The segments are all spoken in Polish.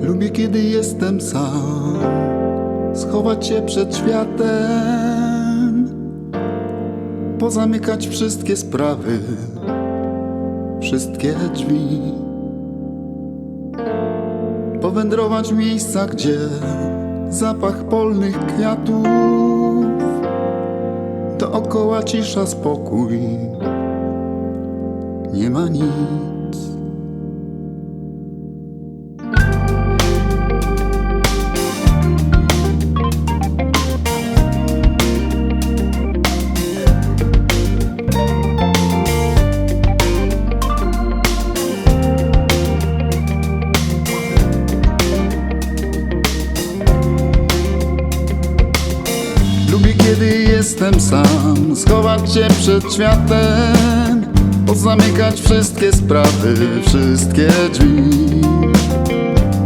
Lubię, kiedy jestem sam, schować się przed światem, pozamykać wszystkie sprawy, wszystkie drzwi, powędrować w miejsca, gdzie zapach polnych kwiatów, dookoła cisza, spokój, nie ma nic. Kiedy jestem sam. Schować się przed światem Pozamykać wszystkie sprawy Wszystkie drzwi.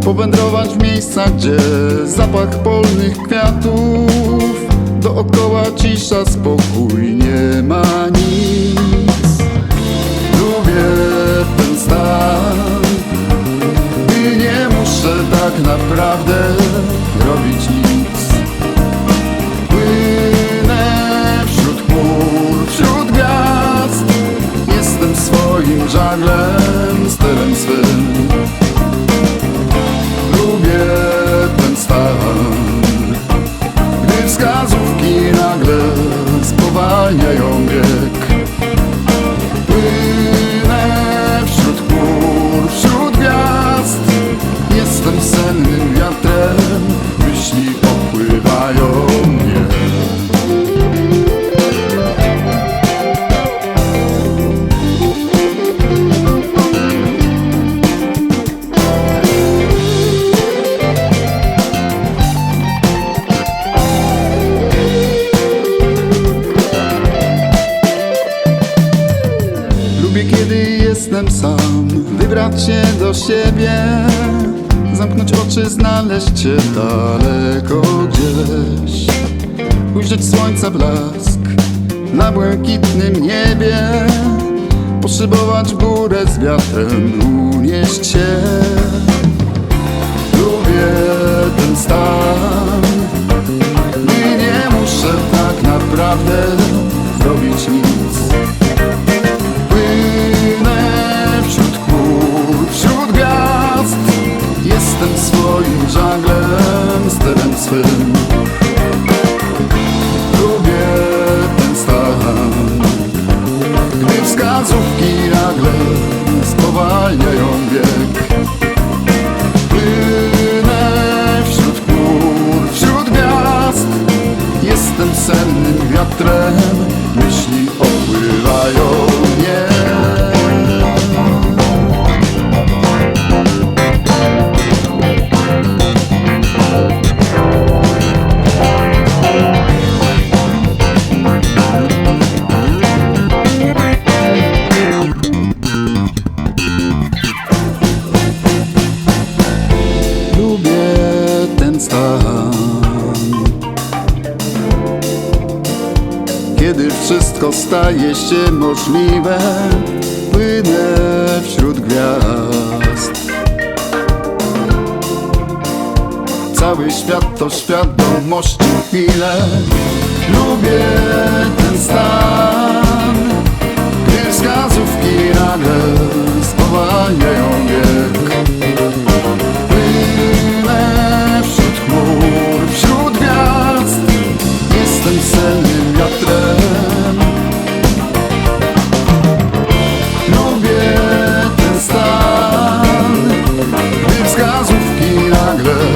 Powędrować w miejsca, gdzie Zapach polnych kwiatów. Dookoła cisza, spokój Nie ma nic. Lubię ten stan Gdy nie muszę tak naprawdę Robić nic wskazówki nagle spowalniają bieg sam. Wybrać się do siebie Zamknąć oczy, znaleźć się daleko gdzieś. Ujrzeć słońca blask Na błękitnym niebie. Poszybować górę z wiatrem Unieść się. Lubię ten stan Gdy nie muszę tak naprawdę Zrobić nic wszystko staje się możliwe Płynę wśród gwiazd. Cały świat to świadomości chwile. Lubię ten stan. Gdy wskazówki nagle spowalniają wiek. Płynę wśród chmur, wśród gwiazd. Jestem sennym wiatrem. nagle